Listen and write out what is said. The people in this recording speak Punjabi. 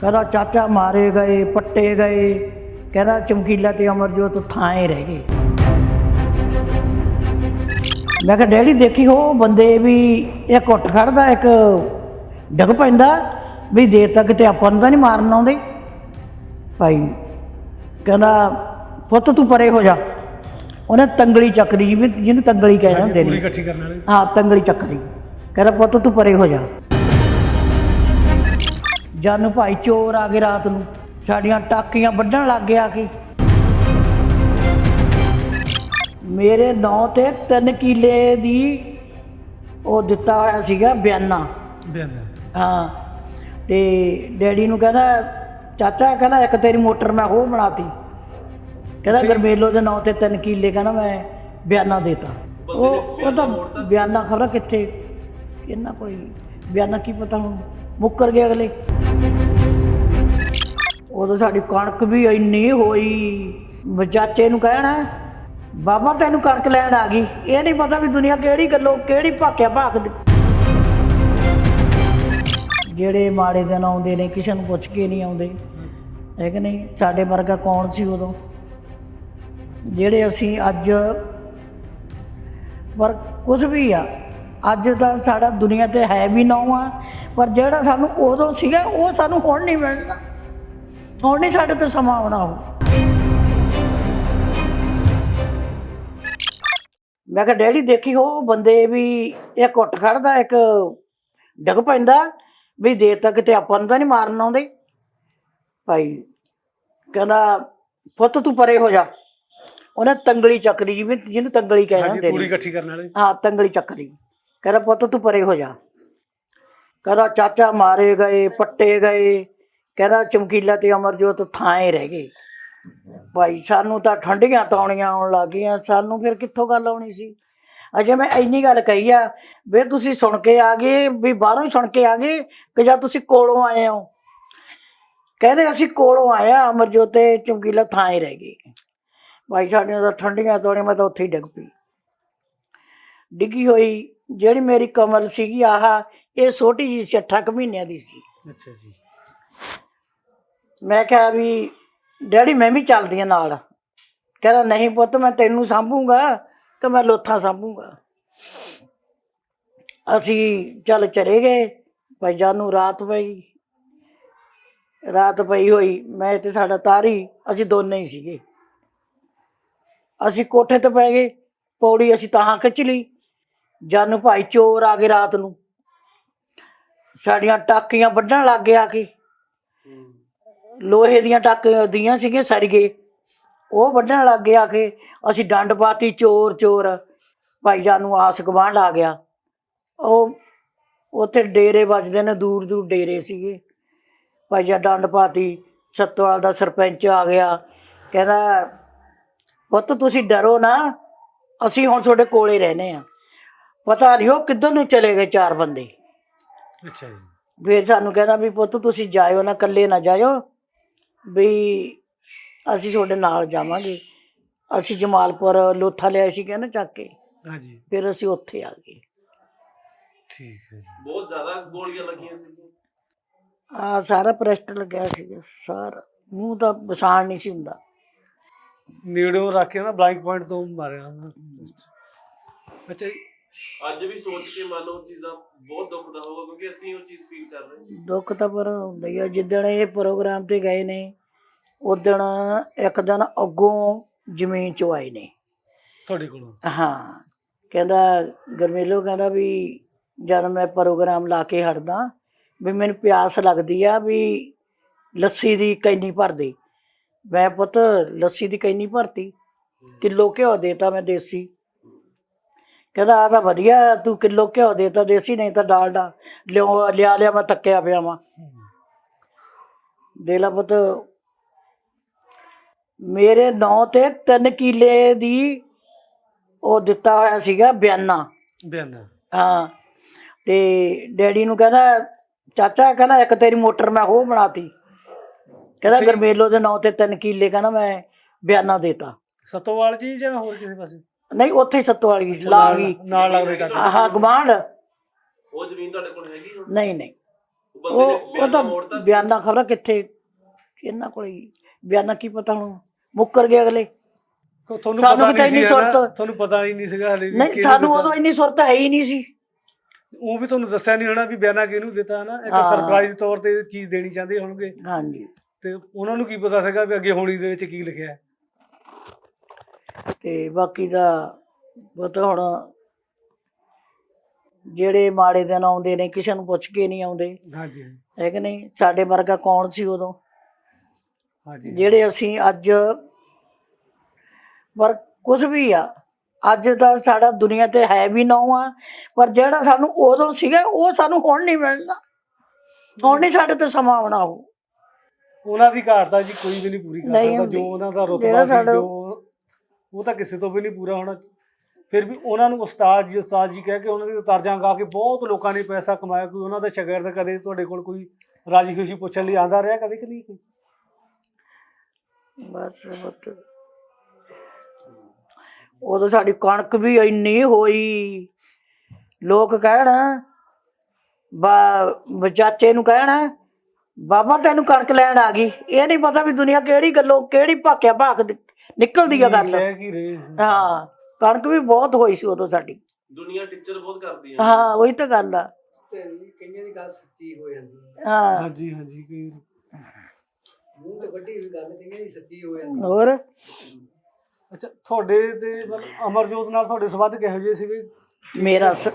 ਕਹਿੰਦਾ ਚਾਚਾ ਮਾਰੇ ਗਏ ਪੱਟੇ ਗਏ। ਕਹਿੰਦਾ ਚਮਕੀਲਾ ਤੇ ਅਮਰਜੋਤ ਥਾਂ ਹੀ ਰਹਿ ਗਏ। ਮੈਂ ਕਿਹਾ ਡੈਡੀ ਦੇਖੀ ਹੋ ਬੰਦੇ ਵੀ ਇੱਕ ਉੱਠ ਖੜਦਾ ਇੱਕ ਡਿੱਗ ਪੈਂਦਾ ਵੀ ਦੇ ਤੱਕ ਤੇ ਆਪਾਂ ਨੂੰ ਤਾਂ ਨਹੀਂ ਮਾਰਨ ਆਉਂਦੇ। ਭਾਈ ਕਹਿੰਦਾ ਪੁੱਤ ਤੂੰ ਪਰੇ ਹੋ ਜਾ। ਉਹਨੇ ਤੰਗਲੀ ਚੱਕਰੀ ਜਿਵੇਂ ਜਿਹਨੂੰ ਤੰਗਲੀ ਕਹਿੰਦੇ ਹੁੰਦੇ ਨੇ। ਹਾਂ ਤੰਗਲੀ ਚੱਕਰੀ ਕਹਿੰਦਾ ਪੁੱਤ ਤੂੰ ਪਰੇ ਹੋ ਜਾ। ਜਾਨੂੰ ਭਾਈ ਚੋਰ ਆ ਗਏ ਰਾਤ ਨੂੰ। ਸਾਡੀਆਂ ਟਾਕੀਆਂ ਵੱਢਣ ਲੱਗ ਗਿਆ ਕਿ। ਮੇਰੇ ਨਾਂ ਤੇ 3 ਕਿੱਲੇ ਦੀ ਉਹ ਦਿੱਤਾ ਹੋਇਆ ਸੀਗਾ ਬਿਆਨਾ। ਬਿਆਨ। ਹਾਂ। ਤੇ ਡੈਡੀ ਨੂੰ ਕਹਿੰਦਾ ਚਾਚਾ ਕਹਿੰਦਾ ਇੱਕ ਤੇਰੀ ਮੋਟਰ ਮੈਂ ਉਹ ਬਣਾਤੀ। ਕਹਿੰਦਾ ਗਰਮੇਲੋ ਦੇ ਨਾਂ ਤੇ 3 ਕਿੱਲੇ ਕਹਿੰਦਾ ਮੈਂ ਬਿਆਨਾ ਦੇਤਾ। ਉਹ ਉਹ ਤਾਂ ਬਿਆਨਾ ਖਬਰ ਕਿੱਥੇ? ਇਹਨਾਂ ਕੋਈ ਬਿਆਨਾ ਕੀ ਪਤਾ ਹੁਣ? ਮੁੱਕਰ ਗਏ ਅਗਲੇ। ਉਦੋਂ ਸਾਡੀ ਕਣਕ ਵੀ ਇੰਨੀ ਹੋਈ। ਮੈਂ ਚਾਚੇ ਨੂੰ ਕਹਿਣਾ ਬਾਬਾ ਤੈਨੂੰ ਕਣਕ ਲੈਣ ਆ ਗਈ। ਇਹ ਨਹੀਂ ਪਤਾ ਵੀ ਦੁਨੀਆ ਕਿਹੜੀ ਗੱਲੋਂ ਕਿਹੜੀ ਭਾਕਿਆ ਭਾਕਦੀ ਜਿਹੜੇ ਮਾੜੇ ਦਿਨ ਆਉਂਦੇ ਨੇ, ਕਿਸੇ ਨੂੰ ਪੁੱਛ ਕੇ ਨਹੀਂ ਆਉਂਦੇ। ਹੈ ਕਿ ਨਹੀਂ? ਸਾਡੇ ਵਰਗਾ ਕੌਣ ਸੀ ਉਦੋਂ? ਜਿਹੜੇ ਅਸੀਂ ਅੱਜ, ਪਰ ਕੁਝ ਵੀ ਆ, ਅੱਜ ਦਾ ਸਾਡਾ ਦੁਨੀਆ ਤੇ ਹੈ ਵੀ ਨਾ ਆ ਪਰ ਜਿਹੜਾ ਸਾਨੂੰ ਉਦੋਂ ਸੀਗਾ, ਉਹ ਸਾਨੂੰ ਹੁਣ ਨਹੀਂ ਮਿਲਣਾ ਹੁਣ ਨਹੀਂ ਸਾਡੇ ਤੇ ਸਮਾਂ ਆਉਣਾ ਉਹ ਮੈਂ ਕਿਹਾ ਡੈਡੀ ਦੇਖੀ ਹੋ ਬੰਦੇ ਵੀ ਇੱਕ ਉੱਠ ਖੜਦਾ ਇੱਕ ਡਿੱਗ ਪੈਂਦਾ ਵੀ ਦੇ ਤੱਕ ਤੇ ਆਪਾਂ ਨੂੰ ਤਾਂ ਨਹੀਂ ਮਾਰਨ ਆਉਂਦੇ। ਭਾਈ ਕਹਿੰਦਾ ਪੁੱਤ ਤੂੰ ਪਰੇ ਹੋ ਜਾ। ਉਹਨੇ ਤੰਗਲੀ ਚੱਕਰੀ ਜਿਵੇਂ ਜਿਹਨੂੰ ਤੰਗਲੀ ਕਹਿੰਦੇ ਹੁੰਦੇ ਪੂਰੀ ਨੇ। ਇਕੱਠੀ ਕਰਨ ਵਾਲੇ। ਹਾਂ ਤੰਗਲੀ ਚੱਕਰੀ। ਕਹਿੰਦਾ ਪੁੱਤ ਤੂੰ ਪਰੇ ਹੋ ਜਾ। ਕਹਿੰਦਾ ਚਾਚਾ ਮਾਰੇ ਗਏ ਪੱਟੇ ਗਏ। ਕਹਿੰਦਾ ਚਮਕੀਲਾ ਤੇ ਅਮਰਜੋਤ ਥਾਂ ਹੀ ਰਹਿ ਗਏ। ਭਾਈ, ਸਾਨੂੰ ਤਾਂ ਠੰਡੀਆਂ ਤੌਣੀਆਂ ਆਉਣ ਲੱਗ ਗਈਆਂ, ਸਾਨੂੰ ਫਿਰ ਕਿੱਥੋਂ ਗੱਲ ਆਉਣੀ ਸੀ? ਅਜੇ ਮੈਂ ਇੰਨੀ ਗੱਲ ਕਹੀ ਆ, ਵੇ ਤੁਸੀਂ ਸੁਣ ਕੇ ਆ ਗਏ, ਵੀ ਬਾਹਰੋਂ ਹੀ ਸੁਣ ਕੇ ਆ ਗਏ ਕਿ ਜਾਂ ਤੁਸੀਂ ਕੋਲੋਂ ਆਏ ਹੋ? ਕਹਿੰਦੇ ਅਸੀਂ ਕੋਲੋਂ ਆਏ ਆ, ਅਮਰਜੋਤ ਤੇ ਚਮਕੀਲਾ ਥਾਂ ਹੀ ਰਹਿ ਗਏ। ਭਾਈ, ਸਾਡੀਆਂ ਤਾਂ ਠੰਡੀਆਂ ਤੌਣੀਆਂ ਮੈਂ ਤਾਂ ਉੱਥੇ ਹੀ ਡਿੱਗ ਪਈ। ਡਿੱਗੀ ਹੋਈ, ਜਿਹੜੀ ਮੇਰੀ ਕਮਰ ਸੀਗੀ, ਆਹ, ਇਹ ਛੋਟੀ ਜੀ ਸੀ, ਅੱਠਾਂ ਕੁ ਮਹੀਨਿਆਂ ਦੀ ਸੀ। ਅੱਛਾ ਜੀ। ਮੈਂ ਕਿਹਾ ਵੀ, ਡੈਡੀ ਮੈਂ ਵੀ ਚੱਲਦੀ ਆ ਨਾਲ। ਕਹਿੰਦਾ, ਨਹੀਂ ਪੁੱਤ, ਮੈਂ ਤੈਨੂੰ ਸਾਂਭੂਗਾ ਤੇ ਮੈਂ ਲੋਥਾਂ ਸਾਂਭੂਗਾ। ਅਸੀਂ ਚੱਲ ਚਲੇ ਗਏ। ਭਾਈ ਜਾਨੂੰ, ਰਾਤ ਪਈ। ਰਾਤ ਪਈ ਹੋਈ। ਮੈਂ ਤੇ ਸਾਡਾ ਤਾਰੀ, ਅਸੀਂ ਦੋਨੇ ਹੀ ਸੀਗੇ। ਅਸੀਂ ਕੋਠੇ ਤੇ ਪੈ ਗਏ। ਪੌੜੀ ਅਸੀਂ ਤਾਂ ਖਿੱਚ ਲਈ। ਜਾਨੂ ਭਾਈ ਚੋਰ ਆ ਗਏ ਰਾਤ ਨੂੰ। ਸਾਡੀਆਂ ਟਾਕੀਆਂ ਵੱਢਣ ਲੱਗ ਗਿਆ ਕਿ। ਲੋਹੇ ਦੀਆਂ ਟਾਕੀਆਂ ਦੀਆਂ ਸੀਗੀਆਂ ਸਰਗੇ ਉਹ ਵੱਢਣ ਲੱਗ ਗਿਆ ਕਿ ਅਸੀਂ ਡੰਡ ਪਾਤੀ ਚੋਰ ਚੋਰ। ਭਾਈ ਜਾਨੂੰ ਆਸ ਗਵਾਂਢ ਆ ਗਿਆ। ਉਹ ਉੱਥੇ ਡੇਰੇ ਵੱਜਦੇ ਨੇ ਦੂਰ ਦੂਰ ਡੇਰੇ ਸੀਗੇ। ਭਾਈ ਜਾ ਡੰਡ ਪਾਤੀ ਸੱਤਵਾਲ ਦਾ ਸਰਪੰਚ ਆ ਗਿਆ। ਕਹਿੰਦਾ ਪੁੱਤ ਤੁਸੀਂ ਡਰੋ ਨਾ ਅਸੀਂ ਹੁਣ ਤੁਹਾਡੇ ਕੋਲੇ ਰਹਿੰਦੇ ਆ ਪਤਾ ਨਹੀਂ ਉਹ ਕਿੱਧਰ ਨੂੰ ਚਲੇ ਗਏ ਚਾਰ ਬੰਦੇ। ਅੱਛਾ ਜੀ। ਫਿਰ ਸਾਨੂੰ ਕਹਿੰਦਾ ਵੀ ਪੁੱਤ ਤੁਸੀਂ ਜਾਇਓ ਨਾ ਇਕੱਲੇ ਨਾ ਜਾਇਓ। ਵੀ ਅਸੀਂ ਤੁਹਾਡੇ ਨਾਲ ਜਾਵਾਂਗੇ। ਅਸੀਂ ਜਮਾਲਪੁਰ ਲੋਥਾ ਲਿਆ ਸੀ ਕਹਿੰਦਾ ਚੱਕ ਕੇ। ਹਾਂਜੀ। ਫਿਰ ਅਸੀਂ ਉੱਥੇ ਆ ਗਏ। ਠੀਕ ਹੈ ਜੀ। ਬਹੁਤ ਜ਼ਿਆਦਾ ਗੋਲੀਆਂ ਲੱਗੀਆਂ ਸੀ ਆ ਸਾਰਾ ਪ੍ਰੈਸਟ ਲੱਗਿਆ ਸੀ ਸਾਰਾ। ਮੂੰਹ ਤਾਂ ਬਸਾਨ ਨਹੀਂ ਸੀ ਹੁੰਦਾ। ਨੇੜਿਓਂ ਰੱਖ ਕੇ ਨਾ ਬਲਾਈਂਕ ਪੁਆਇੰਟ ਤੋਂ ਮਾਰਿਆ ਉਹਨਾਂ। ਨੇ। ਅੱਛਾ ਜੀ। ਅੱਜ ਵੀ ਸੋਚ ਕੇ ਮਨ ਉਹ ਚੀਜ਼ਾਂ ਬਹੁਤ ਦੁੱਖ ਦਾ ਹੋਊਗਾ ਕਿਉਂਕਿ ਅਸੀਂ ਉਹ ਚੀਜ਼ ਫੀਲ ਕਰ ਰਹੇ ਹਾਂ। ਦੁੱਖ ਤਾਂ ਪਰ ਹੁੰਦਾ ਹੀ ਆ। ਜਿੱਦਣ ਇਹ ਪ੍ਰੋਗਰਾਮ ਤੇ ਗਏ ਨੇ ਉਦਣ ਇੱਕ ਦਿਨ ਅੱਗੋਂ ਜ਼ਮੀਨ ਚੋਂ ਆਏ ਨੇ। ਤੁਹਾਡੇ ਕੋਲੋਂ? ਹਾਂ। ਕਹਿੰਦਾ ਗਰਮੇਲੋ ਕਹਿੰਦਾ ਵੀ ਜਦ ਮੈਂ ਪ੍ਰੋਗਰਾਮ ਲਾ ਕੇ ਹਟਦਾ ਵੀ ਮੈਨੂੰ ਪਿਆਸ ਲੱਗਦੀ ਆ ਵੀ ਲੱਸੀ ਦੀ ਕੈਨੀ ਭਰ ਦੇ ਮੈਂ ਪੁੱਤ ਲੱਸੀ ਦੀ ਕੈਨੀ ਭਰਤੀ। ਕਿਲੋ ਘਿਓ ਦੇਤਾ ਮੈਂ ਦੇਸੀ। ਕਹਿੰਦਾ ਆ ਤਾਂ ਵਧੀਆ ਤੂੰ ਕਿਲੋ ਘਿਓ ਦੇਤਾ ਦੇਸੀ ਨਹੀਂ ਤਾਂ ਡਾਲਡਾ ਲਿਓ ਲਿਆ ਲਿਆ ਮੈਂ ਤੱਕਿਆ ਪਿਆ ਵਾਂ। ਦੇ ਲਾ ਪੁੱਤ ਮੇਰੇ ਨਾਂ ਤੇ 3 ਕਿੱਲੇ ਦੀ ਉਹ ਦਿੱਤਾ ਹੋਇਆ ਸੀਗਾ ਬਿਆਨਾ। ਬਿਆਨ। ਹਾਂ। ਤੇ ਡੈਡੀ ਨੂੰ ਕਹਿੰਦਾ ਚਾਚਾ ਕਹਿੰਦਾ ਇੱਕ ਤੇਰੀ ਮੋਟਰ ਮੈਂ ਉਹ ਬਣਾਤੀ। ਕਹਿੰਦਾ ਗਰਮੇਲੋ ਦੇ ਨਾਂ ਤੇ 3 ਕਿੱਲੇ ਕਹਿੰਦਾ ਮੈਂ ਬਿਆਨਾ ਦੇਤਾ। ਸਤੋਵਾਲ ਜੀ ਜਾਂ ਹੋਰ ਕਿਸੇ ਪਾਸੇ? ਨਹੀਂ ਉੱਥੇ ਹੀ ਸੱਤੋ ਵਾਲੀ ਲਾ ਗਈ ਨਾਲ ਲੱਗਦੇ ਟੱਕ ਆਹ ਗਵਾਂਢ ਉਹ ਜ਼ਮੀਨ ਤੁਹਾਡੇ ਕੋਲ ਹੈਗੀ ਹੁਣ? ਨਹੀਂ ਨਹੀਂ। ਉਹ ਤਾਂ ਬਿਆਨਾ ਖਬਰ ਕਿੱਥੇ? ਇਹਨਾਂ ਕੋਲ ਹੀ। ਬਿਆਨਾ ਕੀ ਪਤਾ ਹੁਣ? ਮੁੱਕਰ ਗਏ ਅਗਲੇ। ਤੁਹਾਨੂੰ ਸਾਨੂੰ ਪਤਾ ਨਹੀਂ ਸੀ ਇੰਨੀ ਨਾ, ਸੁਰਤ- ਤੁਹਾਨੂੰ ਪਤਾ ਹੀ ਨਹੀਂ ਸੀਗਾ ਹਲੇ ਵੀ ਨਹੀਂ ਕਿਹਨੂੰ ਸਾਨੂੰ ਦਿੱਤਾ। ਉਦੋਂ ਇੰਨੀ ਸੁਰਤ ਹੈ ਹੀ ਨਹੀਂ ਸੀ। ਉਹ ਵੀ ਤੁਹਾਨੂੰ ਦੱਸਿਆ ਨਹੀਂ ਹੋਣਾ ਵੀ ਬਿਆਨਾ ਕਿਹਨੂੰ ਦਿੱਤਾ ਨਾ ਇੱਕ ਹਾਂ। ਸਰਪ੍ਰਾਈਜ਼ ਤੌਰ ਤੇ ਚੀਜ਼ ਦੇਣੀ ਚਾਹੁੰਦੇ ਹੋਣਗੇ। ਹਾਂਜੀ। ਤੇ ਉਹਨਾਂ ਨੂੰ ਕੀ ਪਤਾ ਸੀਗਾ ਵੀ ਅੱਗੇ ਹੋਣੀ ਦੇ ਵਿੱਚ ਕੀ ਲਿਖਿਆ ਹੈ। ਤੇ ਬਾਕੀ ਦਾ ਪਤਾ ਹੁਣ ਜਿਹੜੇ ਮਾੜੇ ਦਿਨ ਆਉਂਦੇ ਨੇ ਕਿਸੇ ਨੂੰ ਪੁੱਛ ਕੇ ਨਹੀਂ ਆਉਂਦੇ। ਹਾਂਜੀ। ਹੈ ਕਿ ਨਹੀਂ? ਸਾਡੇ ਵਰਗਾ ਕੌਣ ਸੀ ਉਦੋਂ? ਜਿਹੜੇ ਅਸੀਂ ਅੱਜ ਪਰ ਕੁਝ ਵੀ ਆ ਅੱਜ ਦਾ ਸਾਡਾ ਦੁਨੀਆ ਤੇ ਹੈ ਵੀ ਨਾ ਆ ਪਰ ਜਿਹੜਾ ਸਾਨੂੰ ਉਦੋਂ ਸੀਗਾ ਉਹ ਸਾਨੂੰ ਹੁਣ ਨਹੀਂ ਮਿਲਣਾ ਹੁਣ ਨਹੀਂ ਸਾਡੇ ਤੇ ਸਮਾਂ ਆਉਣਾ ਉਹ। ਉਹਨਾਂ ਦੀ ਘਾਟ ਤਾਂ ਜੀ ਕੋਈ ਵੀ ਨਹੀਂ ਪੂਰੀ ਕਰ ਸਕਦਾ। ਜੋ ਉਹਨਾਂ ਦਾ ਰੁਤਬਾ ਸੀ ਜੋ ਉਹ ਤਾਂ ਕਿਸੇ ਤੋਂ ਵੀ ਨਹੀਂ ਪੂਰਾ ਹੋਣਾ। ਫਿਰ ਵੀ ਉਹਨਾਂ ਨੂੰ ਉਸਤਾਦ ਜੀ ਉਸਤਾਦ ਜੀ ਕਹਿ ਕੇ ਉਹਨਾਂ ਦੀ ਤਰਜਾਂ ਗਾ ਕੇ ਬਹੁਤ ਲੋਕਾਂ ਨੇ ਪੈਸਾ ਕਮਾਇਆ ਕੋਈ ਉਹਨਾਂ ਦਾ ਸ਼ਾਗਿਰਦ ਕਦੇ ਤੁਹਾਡੇ ਕੋਲ ਕੋਈ ਰਾਜੀ ਖੁਸ਼ੀ ਪੁੱਛਣ ਲਈ ਆਂਦਾ ਰਿਹਾ ਕਦੇ ਕਿ ਨਹੀਂ ਕੋਈ? ਬਸ ਬਸ। ਉਦੋਂ ਸਾਡੀ ਕਣਕ ਵੀ ਇੰਨੀ ਹੋਈ। ਲੋਕ ਕਹਿਣ ਬਾ ਚਾਚੇ ਨੂੰ ਕਹਿਣ ਬਾਬਾ ਤੈਨੂੰ ਕਣਕ ਲੈਣ ਆ ਗਈ। ਇਹ ਨਹੀਂ ਪਤਾ ਵੀ ਦੁਨੀਆ ਕਿਹੜੀ ਗੱਲੋਂ ਕਿਹੜੀ ਭਾਕਿਆ ਭਾਕ ਨਿਕਲਦੀ ਆ ਗੱਲ। ਹਾਂ ਕਣਕ ਵੀ ਬਹੁਤ ਹੋਈ ਸੀ ਉਦੋਂ ਸਾਡੀ। ਦੁਨੀਆ ਟੀਚਰ ਬਹੁਤ ਕਰਦੀ ਹੈ ਹਾਂ ਉਹੀ ਤਾਂ ਗੱਲ ਆ। ਤੇ ਕਈਆਂ ਦੀ ਗੱਲ ਸੱਚੀ ਹੋ ਜਾਂਦੀ ਹੈ ਹਾਂ। ਹਾਂਜੀ ਹਾਂਜੀ ਕੋਈ ਮੂੰਹ ਤੋਂ ਕੱਢੀ ਹੋਈ ਗੱਲ ਕਈਆਂ ਦੀ ਸੱਚੀ ਹੋ ਜਾਂਦੀ ਹੈ ਹੋਰ? ਅੱਛਾ ਤੁਹਾਡੇ ਤੇ ਮਤਲਬ ਅਮਰਜੋਤ ਨਾਲ ਤੁਹਾਡੇ ਸੰਬੰਧ ਕਿਹੋ ਜਿਹੇ ਸੀਗੇ? ਮੇਰਾ ਸ-